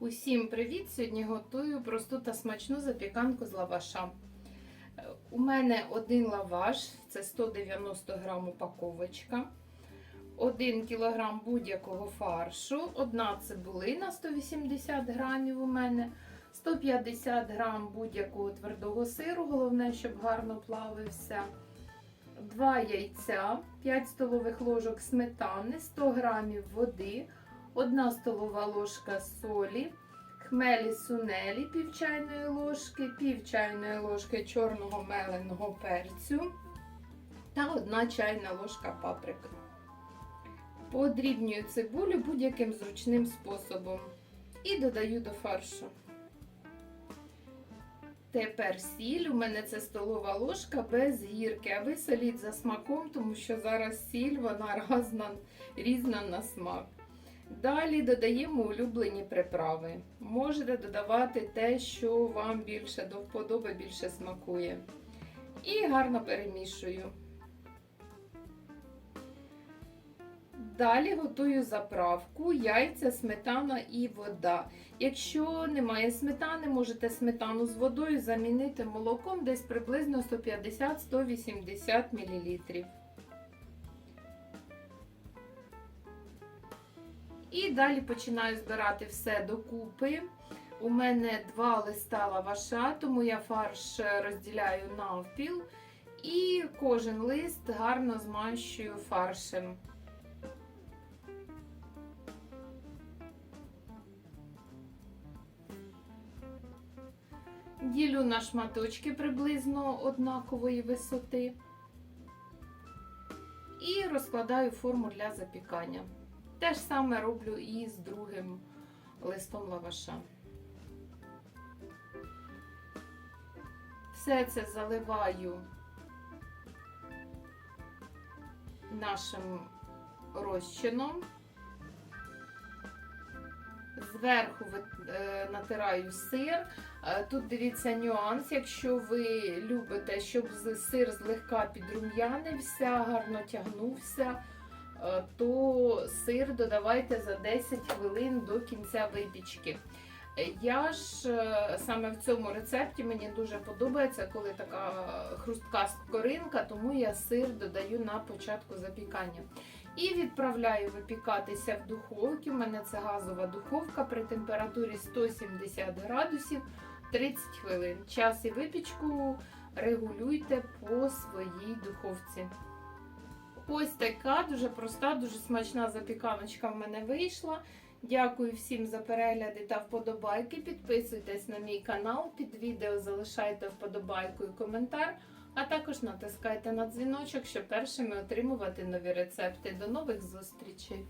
Усім привіт! Сьогодні готую просту та смачну запіканку з лаваша. У мене один лаваш, це 190 грам упаковочка, 1 кг будь-якого фаршу, одна цибулина 180 грамів у мене, 150 грам будь-якого твердого сиру, головне, щоб гарно плавився. 2 яйця, 5 столових ложок сметани, 100 грамів води, 1 столова ложка солі, хмелі сунелі пів чайної ложки, пів чайної ложки чорного меленого перцю та 1 чайна ложка паприки. Подрібнюю цибулю будь-яким зручним способом і додаю до фаршу. Тепер сіль, у мене це столова ложка без гірки, а ви соліть за смаком, тому що зараз сіль вона разна, різна на смак. Далі додаємо улюблені приправи. Можете додавати те, що вам більше до вподоби, більше смакує. І гарно перемішую. Далі готую заправку, яйця, сметана і вода. Якщо немає сметани, можете сметану з водою замінити молоком десь приблизно 150-180 мл. І далі починаю збирати все докупи. У мене два листа лаваша, тому я фарш розділяю навпіл. І кожен лист гарно змащую фаршем. Ділю на шматочки приблизно однакової висоти. І розкладаю форму для запікання. Те ж саме роблю і з другим листом лаваша. Все це заливаю нашим розчином. Зверху е, натираю сир. Е, Тут дивіться нюанс, якщо ви любите, щоб сир злегка підрум'янився, гарно тягнувся, то сир додавайте за 10 хвилин до кінця випічки. Я ж саме в цьому рецепті мені дуже подобається, коли така хрустка скоринка, тому я сир додаю на початку запікання. І відправляю випікатися в духовці. У мене це газова духовка при температурі 170 градусів 30 хвилин. Час і випічку регулюйте по своїй духовці. Ось така дуже проста, дуже смачна запіканочка в мене вийшла. Дякую всім за перегляди та вподобайки. Підписуйтесь на мій канал, під відео залишайте вподобайку і коментар, а також натискайте на дзвіночок, щоб першими отримувати нові рецепти. До нових зустрічей!